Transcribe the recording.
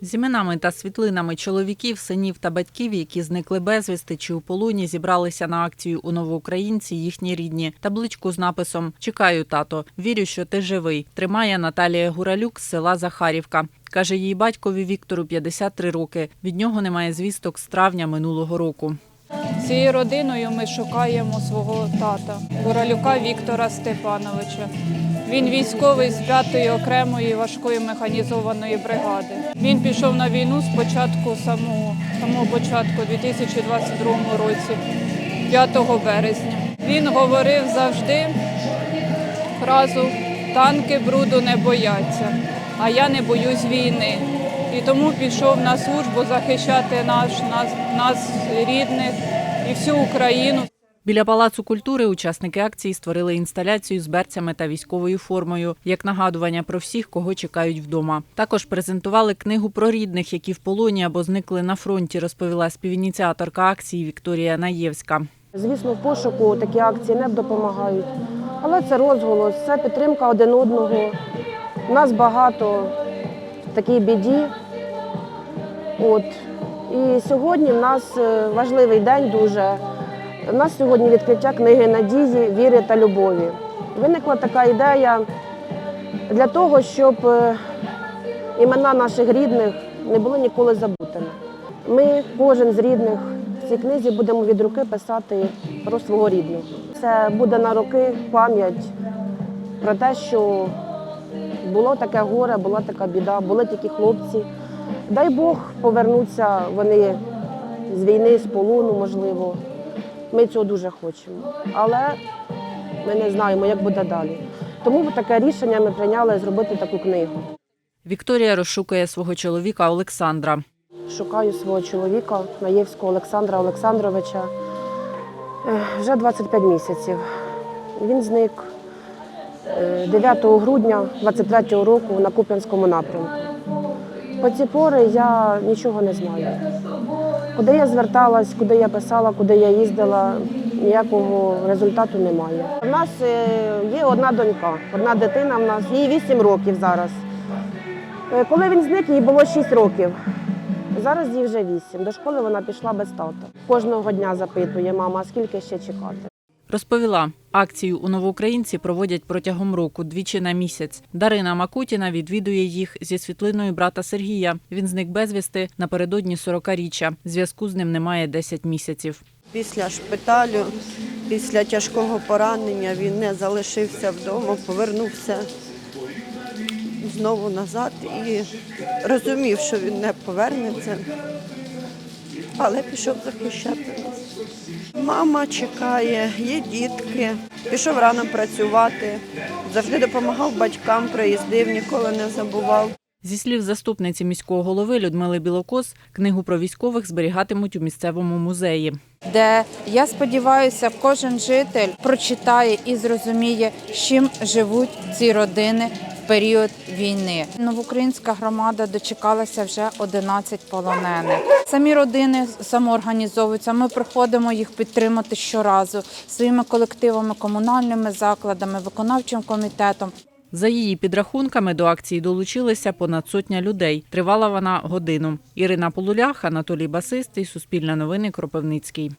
З іменами та світлинами чоловіків, синів та батьків, які зникли безвісти чи у полоні, зібралися на акцію у Новоукраїнці їхні рідні. Табличку з написом Чекаю, тато. Вірю, що ти живий. Тримає Наталія Гуралюк з села Захарівка. Каже її батькові Віктору 53 роки. Від нього немає звісток з травня минулого року. Цією родиною ми шукаємо свого тата Гуралюка Віктора Степановича. Він військовий з 5-ї окремої важкої механізованої бригади. Він пішов на війну з початку самого, самого початку 2022 році, 5 березня. Він говорив завжди фразу Танки бруду не бояться, а я не боюсь війни. І тому пішов на службу захищати наш, нас, нас рідних і всю Україну. Біля палацу культури учасники акції створили інсталяцію з берцями та військовою формою як нагадування про всіх, кого чекають вдома. Також презентували книгу про рідних, які в полоні або зникли на фронті, розповіла співініціаторка акції Вікторія Наєвська. Звісно, в пошуку такі акції не допомагають. Але це розголос, це підтримка один одного. Нас багато в такій біді. От. І сьогодні в нас е, важливий день дуже. У нас сьогодні відкриття книги надії, віри та любові. Виникла така ідея для того, щоб е, імена наших рідних не були ніколи забутими. Ми, кожен з рідних, в цій книзі будемо від руки писати про свого рідного. Це буде на роки пам'ять про те, що було таке горе, була така біда, були такі хлопці. Дай Бог повернуться вони з війни, з полону, можливо. Ми цього дуже хочемо. Але ми не знаємо, як буде далі. Тому таке рішення ми прийняли зробити таку книгу. Вікторія розшукує свого чоловіка Олександра. Шукаю свого чоловіка Наєвського Олександра Олександровича Е, вже 25 місяців. Він зник е, 9 грудня 23 року на Куп'янському напрямку. По ці пори я нічого не знаю. Куди я зверталась, куди я писала, куди я їздила, ніякого результату немає. У нас е, є одна донька, одна дитина в нас, їй 8 років зараз. Е, Коли він зник, їй було 6 років. Зараз їй вже 8. До школи вона пішла без тата. Кожного дня запитує мама, скільки ще чекати. Розповіла, акцію у Новоукраїнці проводять протягом року двічі на місяць. Дарина Макутіна відвідує їх зі світлиною брата Сергія. Він зник безвісти напередодні 40-річчя. Зв'язку з ним немає 10 місяців. Після шпиталю, після тяжкого поранення він не залишився вдома, повернувся знову назад і розумів, що він не повернеться, але пішов захищати нас. Мама чекає, є дітки, пішов рано працювати, завжди допомагав батькам, приїздив, ніколи не забував. Зі слів заступниці міського голови Людмили Білокос, книгу про військових зберігатимуть у місцевому музеї. де я сподіваюся, кожен житель прочитає і зрозуміє, з чим живуть ці родини період війни. Новоукраїнська громада дочекалася вже 11 полонених. Самі родини самоорганізовуються. Ми приходимо їх підтримати щоразу своїми колективами, комунальними закладами, виконавчим комітетом. За її підрахунками до акції долучилися понад сотня людей. Тривала вона годину. Ірина Полулях, Анатолій Басистий, Суспільне новини, Кропивницький.